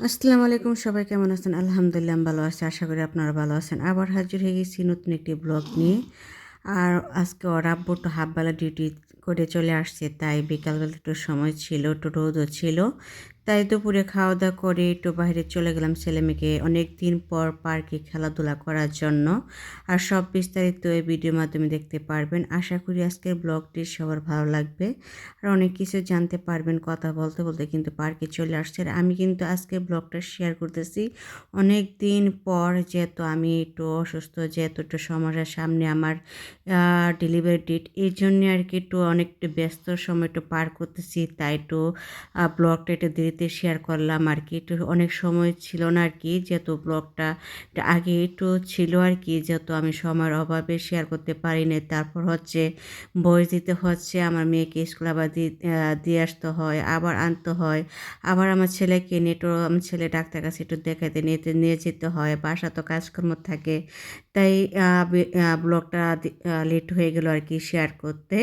আসসালামু আলাইকুম, সবাই কেমন আছেন? আলহামদুলিল্লাহ ভালো আছি, আশা করি আপনারা ভালো আছেন। আবার হাজির হয়ে গেছি নতুন একটি ব্লগ নিয়ে। আর আজকে ওর আব্বু একটু হাফবেলা ডিউটি করে চলে আসছে, তাই বিকালবেলা একটু সময় ছিল, একটু রোদও ছিল। তাই দুপুরে খাওয়া দাওয়া করে একটু বাইরে চলে গেলাম ছেলে মেয়েকে অনেক দিন পর পার্কে খেলাধুলা করার জন্য। আর সব বিস্তারিত এই ভিডিওর মাধ্যমে দেখতে পারবেন। আশা করি আজকের ব্লগটি সবার ভালো লাগবে। আর অনেক কিছু জানতে পারবেন কথা বলতে বলতে কিন্তু পার্কে চলে আসছে। আর আমি কিন্তু আজকে ব্লগটা শেয়ার করতেছি অনেক দিন পর যেহেতু আমি একটু অসুস্থ, যেহেতু একটু সমস্যার সামনে আমার ডেলিভারি ডেট এই জন্যে আর কি একটু অনেকটা ব্যস্ত সময় একটু পার করতেছি। তাই একটু ব্লগটা একটু দেরিতে শেয়ার করলাম আর কি একটু অনেক সময় ছিল না আর কি যেহেতু ব্লগটা আগে একটু ছিল আর কি যেহেতু আমি সময়ের অভাবে শেয়ার করতে পারি না তারপর হচ্ছে বয়স দিতে হচ্ছে, আমার মেয়েকে স্কুল আবার দিয়ে আসতে হয়, আবার আনতে হয়। আবার আমার ছেলেকে নেটো আমার ছেলে ডাক্তার কাছে একটু দেখাতে নিয়ে নিয়ে যেতে হয় বাসা তো কাজকর্ম থাকে। তাই ব্লগটা লেট হয়ে গেল আর কি শেয়ার করতে।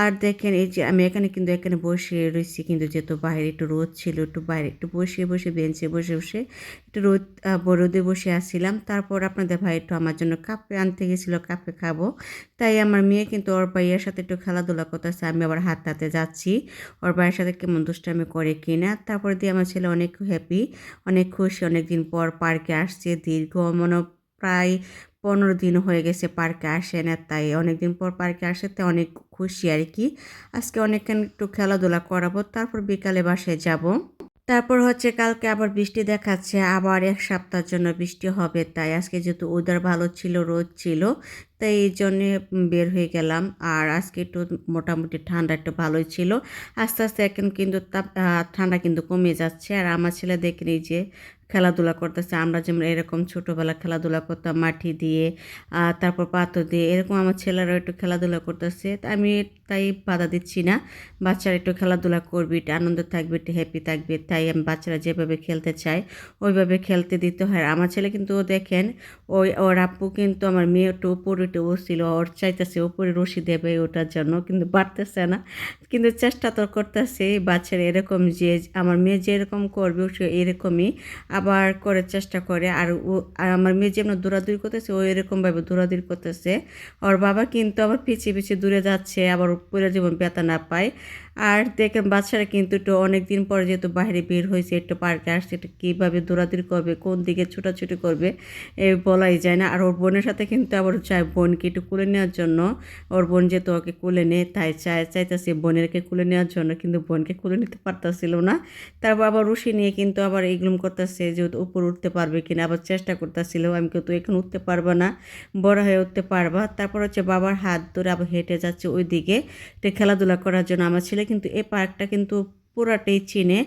আর দেখেন এই যে আমি এখানে কিন্তু এখানে বসে রয়েছি, কিন্তু যেহেতু বাইরে একটু রোদ ছিল একটু বাইরে, একটু বসে বসে বেঞ্চে বসে বসে একটু রোদ রোদে বসে আসছিলাম। তারপর আপনাদের ভাই একটু আমার জন্য কাপে আনতে গেছিল, কাপে খাব। তাই আমার মেয়ে কিন্তু ওর ভাইয়ের সাথে একটু খেলাধুলা করতেছে, আমি আবার হাত হাতে যাচ্ছি। ওর ভাইয়ের সাথে কেমন দুষ্টামি করে কিনা। তারপর দিয়ে আমার ছেলে অনেক হ্যাপি অনেক খুশি। অনেক দিন পর পার্কে আসছে, দীর্ঘ, মনে প্রায় পনেরো দিন হয়ে গেছে পার্কে আসে না। তাই অনেক দিন পর পার্কে আসে, তাই অনেক খুশি আর কি। আজকে অনেকক্ষণ একটু খেলাধুলা করাবো, তারপর বিকালে বাসায় যাব। তারপর হচ্ছে কালকে আবার বৃষ্টি দেখাচ্ছে, আবার এক সপ্তাহের জন্য বৃষ্টি হবে তাই আজকে যেহেতু ওয়েদার ভালো ছিল, রোদ ছিল, তাই এই জন্যে বের হয়ে গেলাম। আর আজকে একটু মোটামুটি ঠান্ডা একটু ভালোই ছিল। আস্তে আস্তে এখন কিন্তু তাপ ঠান্ডা কিন্তু কমে যাচ্ছে। আর আমার ছেলে দেখে যে খেলাধুলা করতেছে। আমরা যেমন এরকম ছোটোবেলা খেলাধুলা করতাম মাটি দিয়ে তারপর পাথর দিয়ে, এরকম আমার ছেলেরাও একটু খেলাধুলা করতেছে। আমি তাই বাধা দিচ্ছি না। বাচ্চারা একটু খেলাধুলা করবি, একটু আনন্দ থাকবে, একটু হ্যাপি থাকবে। তাই আমি বাচ্চারা যেভাবে খেলতে চায়, ওইভাবে খেলতে দিতে হয়। আমার ছেলে কিন্তু ও দেখেন, ওই, ওর আপু কিন্তু আমার মেয়ে একটু উপরে একটু বসছিল। ওর চাইতেছে উপরে রশি দেবে ওটার জন্য, কিন্তু বাড়তেছে না। কিন্তু চেষ্টা তো করতেছে, বাচ্চারা এরকম যে, আমার মেয়ে যেরকম করবে, সে এরকমই। আবার করে চেষ্টা করে। আর ও, আর আমার মেয়ে যেমন দৌড়াদৌড়ি করতেছে, ও এরকমভাবে দৌড়াদৌড়ি করতেছে। ওর বাবা কিন্তু আবার পিছিয়ে পিছিয়ে দূরে যাচ্ছে, আবার পুরো জীবন ব্যথা না পায়। আর দেখেন বাচ্চারা কিন্তু একটু অনেক দিন পরে যেহেতু বাইরে বের হয়েছে, একটু পার্কে আসছে, একটু কীভাবে দৌড়াদৌড়ি করবে, কোন দিকে ছোটাছুটি করবে, এ বলাই যায় না। আর ওর বোনের সাথে কিন্তু আবার চায় বোনকে একটু কুলে নেওয়ার জন্য, ওর বোন যেহেতু ওকে কুলে নেয়, তাই চায়, চাইতেছে বোনেরকে কুলে নেওয়ার জন্য, কিন্তু বোনকে কুলে নিতে পারতেছিল না। তারপর আবার রুশি নিয়ে কিন্তু আবার এগুলো করতেছে যে উপর উঠতে পারবে কিনা আবার চেষ্টা করতেছিল আমি কিন্তু এখন উঠতে পারব না। বড় হয়ে উঠতে পারবা। তারপর হচ্ছে বাবার হাত ধরে আবার হেঁটে যাচ্ছে ওই দিকে খেলাধুলা করার জন্য আমার ছেলে কিন্তু এই পার্কটা কিন্তু পুরাটাই চিনে।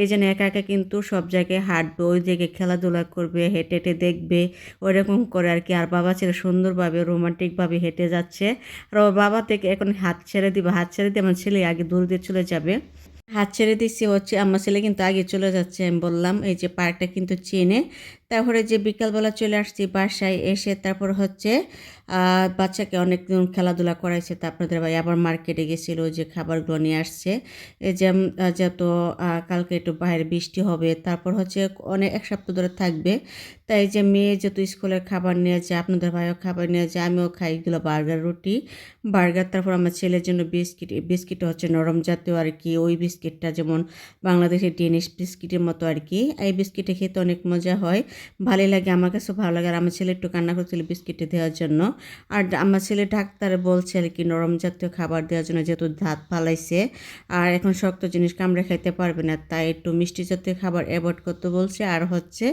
এই জন্য একা একা কিন্তু সব জায়গায় হাঁটবে, ওই জায়গায় খেলাধুলা করবে, হেঁটে হেঁটে দেখবে, ওইরকম করে আর কি। আর বাবা ছেলে সুন্দরভাবে, রোমান্টিকভাবে হেঁটে যাচ্ছে। আর বাবা থেকে এখন হাত ছেড়ে দিবে, হাত ছেড়ে দিয়ে আমার ছেলে আগে দূর দিয়ে চলে যাবে। হাত ছেড়ে দিচ্ছি হচ্ছে আমার ছেলে কিন্তু আগে চলে যাচ্ছে, আমি বললাম, এই যে পার্কটা কিন্তু চেনে তারপরে যে বিকালবেলা চলে আসছি বাসায় এসে তারপর হচ্ছে বাচ্চাকে অনেক খেলাধুলা করাইছে। তা আপনাদের ভাই আবার মার্কেটে গেছিল যে খাবারগুলো নিয়ে আসছে। এই যে যত কালকে একটু বাইরে বৃষ্টি হবে, তারপর হচ্ছে অনেক, এক সপ্তাহ ধরে থাকবে। তাই যে মেয়ে যেহেতু স্কুলের খাবার নিয়ে যায় আপনাদের ভাইও খাবার নিয়ে যায় আমিও খাই, এগুলো বার্গার, রুটি। বার্গার, তারপর আমার ছেলের জন্য বিস্কিট বিস্কিট হচ্ছে নরম জাতীয় আর কি, ওই বিস্কিটটা যেমন বাংলাদেশের ডেনিশ বিস্কিটের মতো আর কি, এই বিস্কিটে খেতে অনেক মজা হয়। ভালোই লাগে, আমার কাছে ভালো লাগে। আর আমার ছেলে একটু কান্না করছিল বিস্কিটে দেওয়ার জন্য। আর আমার ছেলে ডাক্তার বলছে আর কি, নরম জাতীয় খাবার দেওয়ার জন্য যেহেতু দাঁত ফালাইছে, আর এখন শক্ত জিনিস কামড়ে খাইতে পারবে না। তাই একটু মিষ্টি জাতীয় খাবার অ্যাভয়েড করতে বলছে। আর হচ্ছে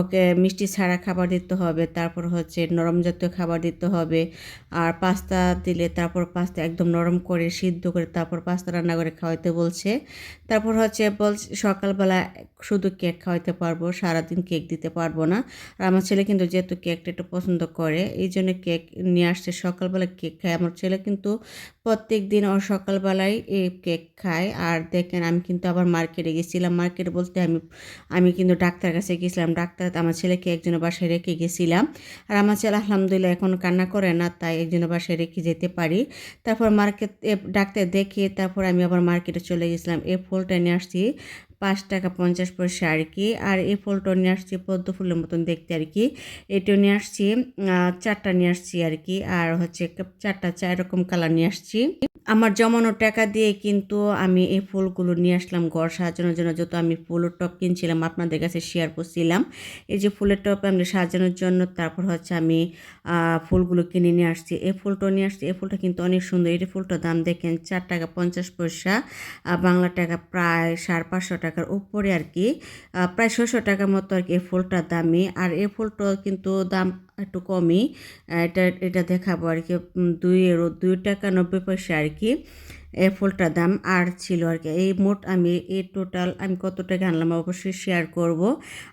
ওকে মিষ্টি ছাড়া খাবার দিতে হবে, তারপর হচ্ছে নরম জাতীয় খাবার দিতে হবে। আর পাস্তা দিলে তারপর পাস্তা একদম নরম করে সিদ্ধ করে তারপর পাস্তা রান্না করে খাওয়াইতে বলছে। তারপর হচ্ছে বল সকালবেলা শুধু কেক খাওয়াইতে পারব, সারাদিন কেক দিতে পারব না। আর আমার ছেলে কিন্তু যেহেতু কেকটা একটু পছন্দ করে, এই জন্য কেক নিয়ে আসছে। সকালবেলা কেক খায়। আমার ছেলে কিন্তু প্রত্যেক দিন ও সকালবেলায় এই কেক খায়। আর দেখেন, আমি কিন্তু আবার মার্কেটে গেছিলাম। মার্কেটে বলতে আমি আমি কিন্তু ডাক্তার কাছে গেছিলাম। ডাক্তার আমার ছেলেকে একজনের বাসায় রেখে গেছিলাম। আর আমার ছেলে আলহামদুলিল্লাহ এখন কান্না করে না, তাই একজনের বাসায় রেখে যেতে পারি। তারপর মার্কেট ডাক্তার দেখে তারপর আমি আবার মার্কেটে চলে গেছিলাম। এই ফুলটা নিয়ে আসছি। পাঁচ টাকা পঞ্চাশ পয়সা আর কি। আর এই ফুলটা নিয়ে আসছি পদ্ম ফুলের মতন দেখতে আর কি। এটা নিয়ে আসছি চারটা নিয়ে আসছি আর কি। আর হচ্ছে চারটা চার রকম কালার নিয়ে আসছি। আমার জমানো টাকা দিয়ে কিন্তু আমি এই ফুলগুলো নিয়ে আসলাম ঘর সাজানোর জন্য। যত আমি ফুলের টপ কিনছিলাম, আপনাদের কাছে শেয়ার করছিলাম। এই যে ফুলের টপ আমি সাজানোর জন্য তারপর হচ্ছে আমি ফুলগুলো কিনে নিয়ে আসছি। এই ফুলটা নিয়ে আসছি, এই ফুলটা কিন্তু অনেক সুন্দর। এই ফুলটার দাম দেখেন চার টাকা পঞ্চাশ পয়সা বাংলা টাকা প্রায় সাড়ে পাঁচশো টাকার উপরে আর কি। প্রায় ছশো টাকার মতো আর কি এই ফুলটার দামি। আর এই ফুলটা কিন্তু দাম একটু কমই, এটা এটা দেখাবো আর কি দুই এর দুই টাকা নব্বই পয়সা আর কি এই ফুলটার দাম আর ছিল আর কি। এই মোট আমি, এই টোটাল আমি কত টাকা আনলাম অবশ্যই শেয়ার করব।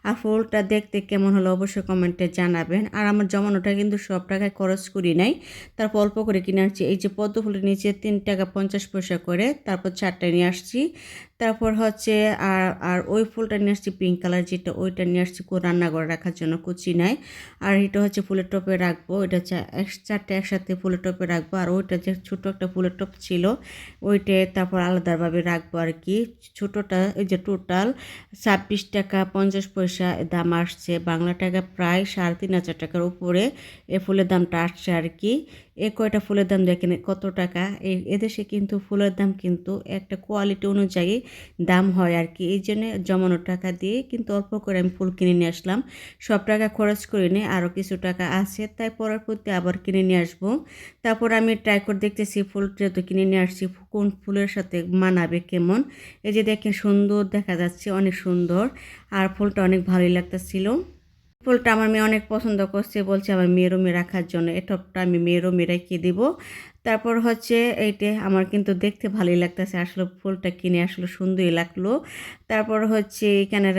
আর ফুলটা দেখতে কেমন হলো অবশ্যই কমেন্টে জানাবেন। আর আমার জমানোটা কিন্তু সব টাকায় খরচ করি নাই। তারপর অল্প করে কিনে আসছি এই যে পদ্ম ফুলের নিচে তিন টাকা পঞ্চাশ পয়সা করে, তারপর চারটে নিয়ে আসছি। তারপর হচ্ছে আর আর ওই ফুলটা নিয়ে আসছি পিঙ্ক কালার যেটা, ওইটা নিয়ে আসছি রান্নাঘরে রাখার জন্য কুচি নাই। আর এটা হচ্ছে ফুলের টপে রাখব। এটা চারটে একসাথে ফুলের টপে রাখব। আর ওইটা যে ছোটো একটা ফুলের টপ ছিল ওইটা তারপর আলাদাভাবে রাখব আর কি ছোটোটা, এই যে টোটাল ছাব্বিশ টাকা পঞ্চাশ পয়সা দাম আসছে। বাংলা টাকা প্রায় সাড়ে তিন হাজার টাকার উপরে এ ফুলের দামটা আসছে আর কি এ কয়টা ফুলের দাম দেখেন? কত টাকা? এই এদেশে কিন্তু ফুলের দাম কিন্তু একটা কোয়ালিটি অনুযায়ী দাম হয় আর কি এই জন্যে জমানো টাকা দিয়ে কিন্তু অল্প করে আমি ফুল কিনে নিয়ে আসলাম। সব টাকা খরচ করে নিয়ে আরও কিছু টাকা আছে, তাই পরের প্রতি আবার কিনে নিয়ে আসব। তারপর আমি ট্রাই করে দেখতেছি ফুল যেহেতু কিনে নিয়ে আসছি, কোন ফুলের সাথে মানাবে কেমন? এই যে দেখেন সুন্দর দেখা যাচ্ছে, অনেক সুন্দর। আর ফুলটা অনেক ভালোই লাগতেছিল। ফুলটা আমার মেয়ে অনেক পছন্দ করছে, বলছে আমার মেয়েরও মেয়ে রাখার জন্য। এই টপটা আমি মেয়ে রেখে দিব। তারপর হচ্ছে এইটা আমার কিন্তু দেখতে ভালোই লাগতেছে, আসলে ফুলটা কিনে আসলে সুন্দরই লাগল। তারপর হচ্ছে এখানে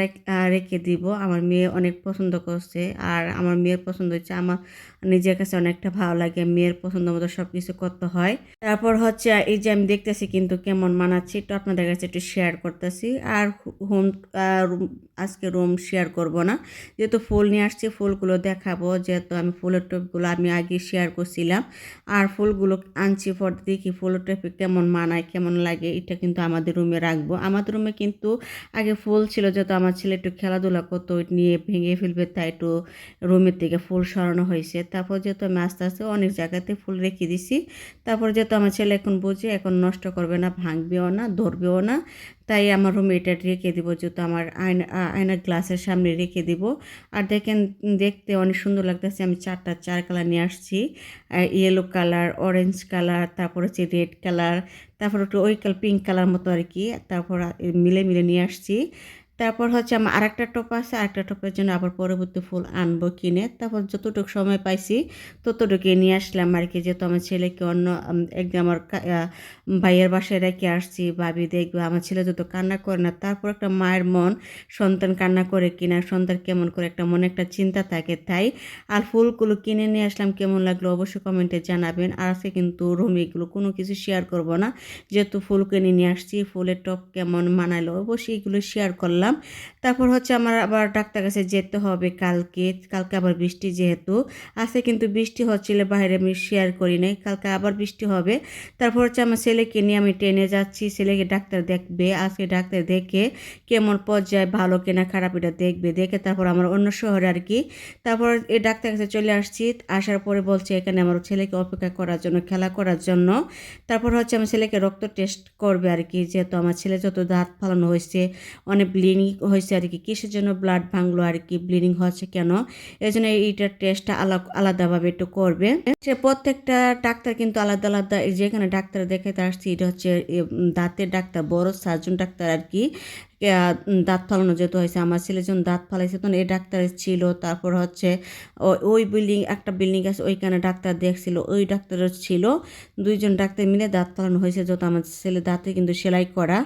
রেখে দিব। আমার মেয়ে অনেক পছন্দ করছে, আর আমার মেয়ের পছন্দ হচ্ছে আমার নিজের কাছে অনেকটা ভালো লাগে, মেয়ের পছন্দ মতো সব কিছু করতে হয়। তারপর হচ্ছে, এই যে আমি দেখতেছি কিন্তু কেমন মানাচ্ছি, একটু আপনাদের কাছে একটু শেয়ার করতেছি। আর হোম আজকে রুম শেয়ার করব না। যেহেতু ফুল নিয়ে আসছি, ফুলগুলো দেখাবো। যেহেতু আমি ফুলের টপগুলো আমি আগে শেয়ার করছিলাম। আর ফুলগুলো আনছি পর দেখি ফুলের টপে কেমন মানায়, কেমন লাগে, এটা কিন্তু আমাদের রুমে রাখব। আমাদের রুমে কিন্তু আগে ফুল ছিল, যেহেতু আমার ছেলে একটু খেলাধুলা করতো নিয়ে ভেঙে ফেলবে, তাই একটু রুমের থেকে ফুল সরানো হয়েছে। তারপর যেহেতু আমি আস্তে আস্তে অনেক জায়গাতে ফুল রেখে দিছি। তারপর যেহেতু আমার ছেলে এখন বুঝে এখন নষ্ট করবে না, ভাঙবেও না, ধরবেও না, তাই আমার রুমে এটা রেখে দিব যেহেতু আমার আয়না আয়নার গ্লাসের সামনে রেখে দিব। আর দেখেন, দেখতে অনেক সুন্দর লাগতেছে, আমি চারটা, চার কালার নিয়ে আসছি। ইয়েলো কালার অরেঞ্জ কালার তারপর হচ্ছে রেড কালার তারপর একটু ওই কালার পিঙ্ক কালার মতো আর কি তারপর মিলে মিলে নিয়ে আসছি। তারপর হচ্ছে আমার আরেকটা টপ আছে, আরেকটা টপের জন্য আবার পরবর্তী ফুল আনব কিনে। তারপর যতটুকু সময় পাইছি ততটুকু নিয়ে আসলাম আর কি। যেহেতু আমার ছেলেকে অন্য একদিন আমার ভাইয়ের বাসায় রেখে আসছি, ভাবি দেখবে, আমার ছেলে যত কান্না করে না, তারপর একটা মায়ের মন সন্তান কান্না করে কিনা, সন্তান কেমন করে একটা মনে একটা চিন্তা থাকে। তাই আর ফুলগুলো কিনে নিয়ে আসলাম, কেমন লাগল অবশ্যই কমেন্টে জানাবেন। আর আজকে কিন্তু রুমে এগুলো কোনো কিছু শেয়ার করব না। যেহেতু ফুল কিনে নিয়ে আসছি, ফুলের টপ কেমন মানালো, অবশ্যই এগুলো শেয়ার করলাম। তারপর হচ্ছে আমার আবার ডাক্তার কাছে যেতে হবে কালকে। কালকে আবার বৃষ্টি যেহেতু, আজকে কিন্তু বৃষ্টি হচ্ছিল, বাইরে আমি শেয়ার করি নাই। কালকে আবার বৃষ্টি হবে। তারপর হচ্ছে আমার ছেলেকে নিয়ে আমি ট্রেনে যাচ্ছি। ছেলেকে ডাক্তার দেখবে, আজকে ডাক্তার দেখে কেমন পর্যায়ে ভালো কেনা, খারাপ এটা দেখবে, দেখে তারপর আমার অন্য শহরে আর কি। তারপর এই ডাক্তার কাছে চলে আসছি। আসার পরে বলছে এখানে আমার ছেলেকে অপেক্ষা করার জন্য, খেলা করার জন্য। তারপর হচ্ছে আমার ছেলেকে রক্ত টেস্ট করবে আর কি, যেহেতু আমার ছেলে যত দাঁত ফালানো হয়েছে, অনেক ব্লিডিং হয়েছে আর কি। কিসের জন্য ব্লাড ভাঙলো আর কি ব্লিডিং হচ্ছে কেন? এই জন্য এইটার টেস্টটা আলাদা আলাদাভাবে একটু করবে। সে প্রত্যেকটা ডাক্তার কিন্তু আলাদা আলাদা যেখানে ডাক্তার দেখাতে আসছি, এটা হচ্ছে দাঁতের ডাক্তার, বড় সার্জন ডাক্তার আর কি। দাঁত ফালানো যেহেতু হয়েছে, আমার ছেলে যখন দাঁত ফালাইছে তখন এই ডাক্তার ছিল, তারপর হচ্ছে ওই বিল্ডিং একটা বিল্ডিং আছে, ওইখানে ডাক্তার দেখছিল, ওই ডাক্তারও ছিল। দুইজন ডাক্তার মিলে দাঁত ফালানো হয়েছে, যত আমার ছেলে দাঁতে কিন্তু সেলাই করা।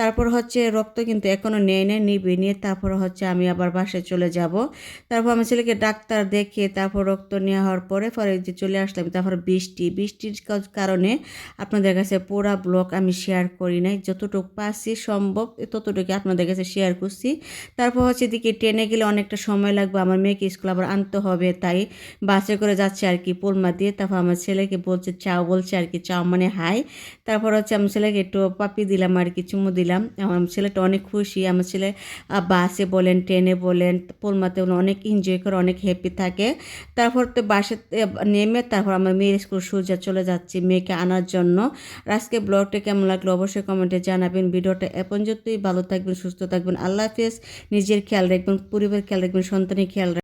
তারপর হচ্ছে রক্ত কিন্তু এখনও নেয় নেয় নিবে নিয়ে তারপর হচ্ছে আমি আবার বাসায় চলে যাব। তারপর আমার ছেলেকে ডাক্তার দেখে তারপর রক্ত নেওয়া হওয়ার পরে পরে যে চলে আসলাম, তারপর বৃষ্টি। বৃষ্টির কারণে আপনাদের কাছে পুরা ব্লগ আমি শেয়ার করি নাই। যতটুকু পাচ্ছি সম্ভব ততটুকু আপনাদের কাছে শেয়ার করছি। তারপর হচ্ছে এদিকে ট্রেনে গেলে অনেকটা সময় লাগবে, আমার মেয়েকে স্কুল আবার আনতে হবে, তাই বাসে করে যাচ্ছে আর কি পোলমা দিয়ে। তারপর আমার ছেলেকে বলছে, চাও, বলছে আর কি, চাও মানে হাই। তারপর হচ্ছে আমি ছেলেকে একটু পাপি দিলাম আর কি, চুমু দিলাম। নিলাম আমার ছেলেটা অনেক খুশি। আমার ছেলে বাসে বলেন, ট্রেনে বলেন, পোলমাতে অনেক এনজয় করে, অনেক হ্যাপি থাকে। তারপর তো বাসে নেমে তারপর আমার মেয়ের স্কুল সোজা চলে যাচ্ছি মেয়েকে আনার জন্য। আজকে ব্লগটা কেমন লাগল অবশ্যই কমেন্টে জানাবেন। ভিডিওটা যতই ভালো থাকবেন, সুস্থ থাকবেন। আল্লাহ হাফেজ। নিজের খেয়াল রাখবেন পরিবার খেয়াল রাখবেন, সন্তানের খেয়াল